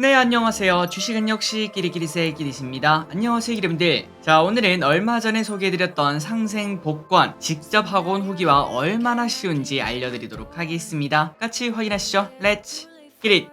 네 안녕하세요. 주식은 역시 끼리끼리새 끼리십니다. 안녕하세요 여러분들. 자 오늘은 얼마 전에 소개해드렸던 상생 복권 직접 온 후기와 얼마나 쉬운지 알려드리도록 하겠습니다. 같이 확인하시죠. 렛츠 끼리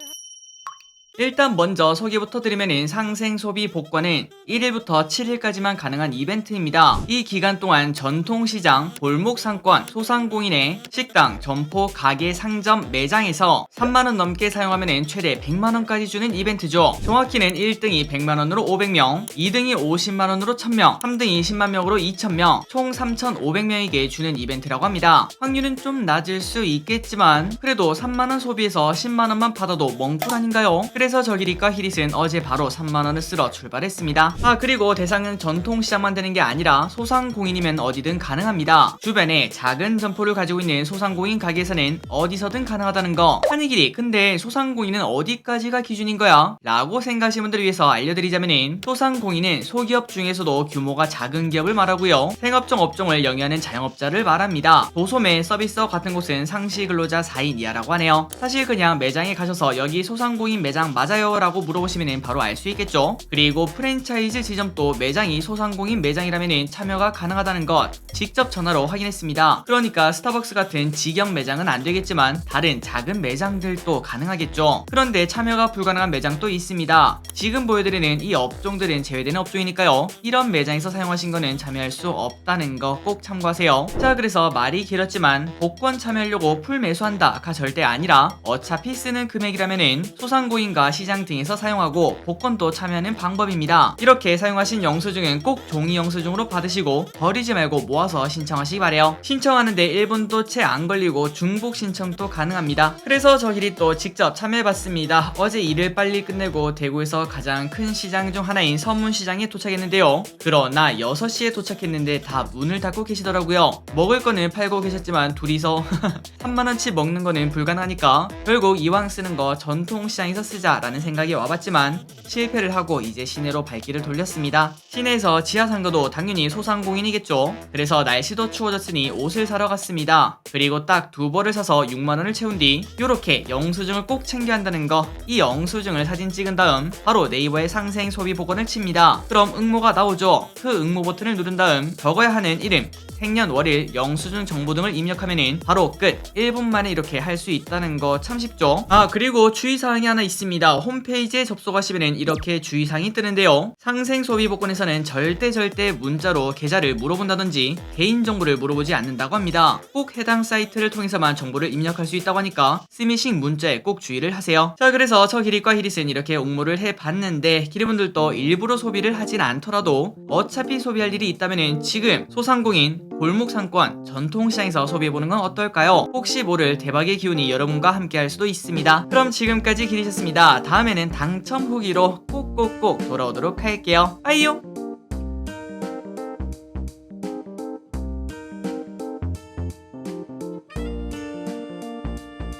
일단 먼저 소개부터 드리면은 상생 소비 복권은 1일부터 7일까지만 가능한 이벤트입니다. 이 기간 동안 전통시장, 골목 상권, 소상공인의 식당, 점포, 가게, 상점, 매장에서 3만원 넘게 사용하면은 최대 100만원까지 주는 이벤트죠. 정확히는 1등이 100만원으로 500명, 2등이 50만원으로 1000명, 3등이 10만명으로 2000명, 총 3500명에게 주는 이벤트라고 합니다. 확률은 좀 낮을 수 있겠지만 그래도 3만원 소비해서 10만원만 받아도 멍풀 아닌가요? 그래 서 저기리과 히릿은 어제 바로 3만원을 쓸어 출발했습니다. 아 그리고 대상은 전통시장만 되는 게 아니라 소상공인이면 어디든 가능합니다. 주변에 작은 점포를 가지고 있는 소상공인 가게에서는 어디서든 가능하다는 거. 아니 길이 근데 소상공인은 어디까지가 기준인 거야? 라고 생각하시는 분들을 위해서 알려드리자면은 소상공인은 소기업 중에서도 규모가 작은 기업을 말하고요. 생업종 업종을 영위하는 자영업자를 말합니다. 도소매, 서비스업 같은 곳은 상시 근로자 4인 이하라고 하네요. 사실 그냥 매장에 가셔서 여기 소상공인 매장 맞아요 라고 물어보시면 바로 알 수 있겠죠. 그리고 프랜차이즈 지점도 매장이 소상공인 매장이라면 참여가 가능하다는 것 직접 전화로 확인했습니다. 그러니까 스타벅스 같은 직영 매장은 안 되겠지만 다른 작은 매장들도 가능하겠죠. 그런데 참여가 불가능한 매장도 있습니다. 지금 보여드리는 이 업종들은 제외되는 업종이니까요. 이런 매장에서 사용하신 거는 참여할 수 없다는 거 꼭 참고하세요. 자 그래서 말이 길었지만 복권 참여하려고 풀 매수한다가 절대 아니라 어차피 쓰는 금액이라면은 소상공인과 시장 등에서 사용하고 복권도 참여하는 방법입니다. 이렇게 사용하신 영수증은 꼭 종이 영수증으로 받으시고 버리지 말고 모아서 신청하시기 바래요. 신청하는데 1분도 채 안 걸리고 중복 신청도 가능합니다. 그래서 저희리 또 직접 참여해봤습니다. 어제 일을 빨리 끝내고 대구에서 가장 큰 시장 중 하나인 서문시장에 도착했는데요. 그러나 6시에 도착했는데 다 문을 닫고 계시더라고요. 먹을 거는 팔고 계셨지만 둘이서 3만원치 먹는 거는 불가능하니까 결국 이왕 쓰는 거 전통시장에서 쓰자 라는 생각이 와봤지만 실패를 하고 이제 시내로 발길을 돌렸습니다. 시내에서 지하상가도 당연히 소상공인이겠죠. 그래서 날씨도 추워졌으니 옷을 사러 갔습니다. 그리고 딱 두 벌을 사서 6만원을 채운 뒤 요렇게 영수증을 꼭 챙겨야 한다는 거 이 영수증을 사진 찍은 다음 바로 네이버에 상생 소비 복원을 칩니다. 그럼 응모가 나오죠. 그 응모 버튼을 누른 다음 적어야 하는 이름, 생년 월일, 영수증 정보 등을 입력하면은 바로 끝. 1분 만에 이렇게 할 수 있다는 거 참 쉽죠. 아 그리고 주의사항이 하나 있습니다. 홈페이지에 접속하시면은 이렇게 주의사항이 뜨는데요. 상생 소비 복권에서는 절대 절대 문자로 계좌를 물어본다든지 개인정보를 물어보지 않는다고 합니다. 꼭 해당 사이트를 통해서만 정보를 입력할 수 있다고 하니까 스미싱 문자에 꼭 주의를 하세요. 자 그래서 저 기릿과 히릿은 이렇게 옹모를 해봤는데 기리분들도 일부러 소비를 하진 않더라도 어차피 소비할 일이 있다면은 지금 소상공인 골목 상권, 전통시장에서 소비해보는 건 어떨까요? 혹시 모를 대박의 기운이 여러분과 함께 할 수도 있습니다. 그럼 지금까지 기리셨습니다. 다음에는 당첨 후기로 꼭꼭꼭 돌아오도록 할게요. 빠이요!